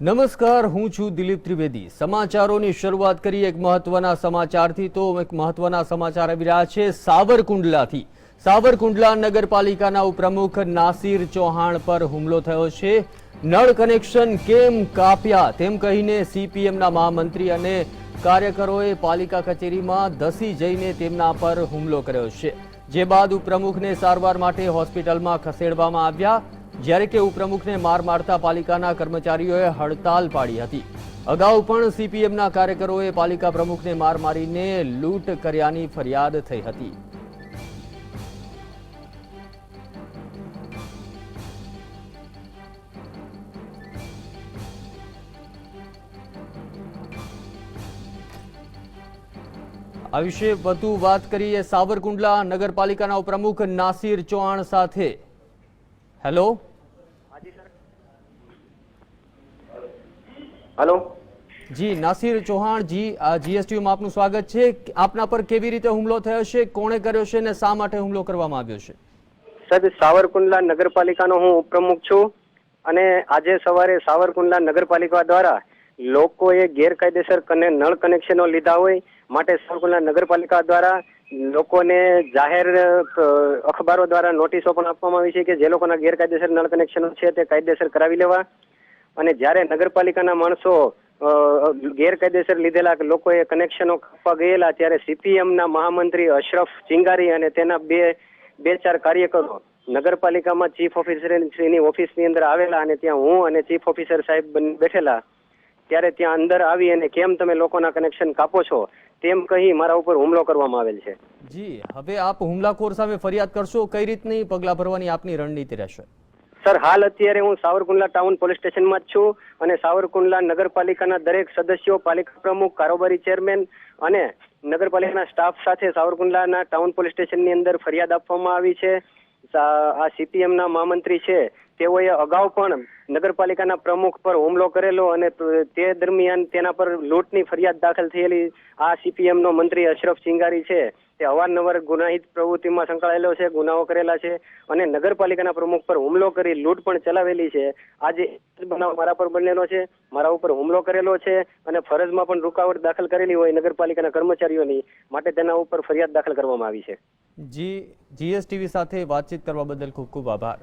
નમસ્કાર, હું છું દિલીપ ત્રિવેદી. સમાચારોની શરૂઆત કરી એક મહત્વના સમાચારથી. તો એક મહત્વના સમાચાર આવી રહ્યા છે સાવરકુંડલાથી. સાવરકુંડલા નગરપાલિકાના ઉપપ્રમુખ નાસિર ચૌહાણ પર હુમલો થયો છે. નળ કનેક્શન કેમ કાપ્યા? તેમ કહીને સીપીએમના મહામંત્રી અને કાર્યકરોએ પાલિકા કચેરીમાં ધસી જઈને તેમના પર હુમલો કર્યો છે. જે બાદ ઉપપ્રમુખને સારવાર માટે હોસ્પિટલમાં ખસેડવામાં આવ્યા. જ્યારે કે ઉપપ્રમુખને માર મારતા પાલિકાના કર્મચારીઓએ હડતાલ પાડી હતી. અગાઉ પણ સીપીએમના કાર્યકરોએ પાલિકા પ્રમુખને માર મારીને લૂંટ કર્યાની ફરિયાદ થઈ હતી. આ વિશે વધુ વાત કરીએ સાવરકુંડલા નગરપાલિકાના ઉપપ્રમુખ નાસિર ચૌહાણ સાથે. હેલો હલો જી નાસિર ચૌહાણ જી જીએસટીયુમાં આપનું સ્વાગત છે. આપના પર કેવી રીતે હુમલો થયો છે કોણે કર્યો છે અને શા માટે હુમલો કરવામાં આવ્યો છે? સાહેબ સાવરકુંડલા નગરપાલિકાનો હું ઉપપ્રમુખ છું અને આજે સવારે સાવરકુંડલા નગરપાલિકા દ્વારા લોકોએ ગેરકાયદેસર કને નળ કનેક્શનો લીધા હોય માટે સાવરકુંડલા નગરપાલિકા દ્વારા લોકોને જાહેર અખબારો દ્વારા નોટિસો પણ આપવામાં આવી છે કે જે લોકોના ગેરકાયદેસર નળ કનેક્શનો છે તે કાયદેસર કરાવી લેવા. અને જ્યારે નગરપાલિકાના માણસો ગેરકાયદેસર લીધેલા લોકોએ કનેક્શનો કાપવા ગયેલા, ત્યારે સીપીએમના મહામંત્રી અશરફ ચિંગારી અને તેના બે બે ચાર કાર્યકરો નગરપાલિકામાં ચીફ ઓફિસરની ઓફિસની અંદર આવેલા અને ત્યાં હું અને ચીફ ઓફિસર સાહેબ બેઠેલા. ત્યારે ત્યાં અંદર આવી અને કેમ તમે લોકોના કનેક્શન કાપો છો? તેમ કહી મારા ઉપર હુમલો કરવામાં આવેલ છે. જી હવે આપ હુમલાખોર સામે ફરિયાદ કરશો કઈ રીતની પગલાં ભરવાની આપની રણનીતિ રહેશે? સર હાલ અત્યારે હું સાવરકુંડલા ટાઉન પોલીસ સ્ટેશનમાં જ છું અને સાવરકુંડલા નગરપાલિકાના દરેક સદસ્યો પાલિકા પ્રમુખ કારોબારી ચેરમેન અને નગરપાલિકાના સ્ટાફ સાથે સાવરકુંડલાના ટાઉન પોલીસ સ્ટેશનની અંદર ફરિયાદ આપવામાં આવી છે. આ સીપીએમના મહામંત્રી છે. તેઓએ અગાઉ પણ નગરપાલિકાના પ્રમુખ પર હુમલો કરેલો અને તે દરમિયાન તેના પર લૂંટની ફરિયાદ દાખલ થયેલી. આ સીપીએમ નો મંત્રી અશરફ ચિંગારી છે. તે અવારનવાર ગુનાહિત પ્રવૃત્તિમાં સંકળાયેલો છે, ગુનાઓ કરેલા છે અને નગરપાલિકાના પ્રમુખ પર હુમલો કરી લૂંટ પણ ચલાવેલી છે. આજે બનાવ મારા પર બનેલો છે, મારા ઉપર હુમલો કરેલો છે અને ફરજમાં પણ રૂકાવટ દાખલ કરેલી હોય નગરપાલિકાના કર્મચારીઓની માટે તેના ઉપર ફરિયાદ દાખલ કરવામાં આવી છે. જી, જીએસટીવી સાથે વાતચીત કરવા બદલ ખૂબ ખૂબ આભાર.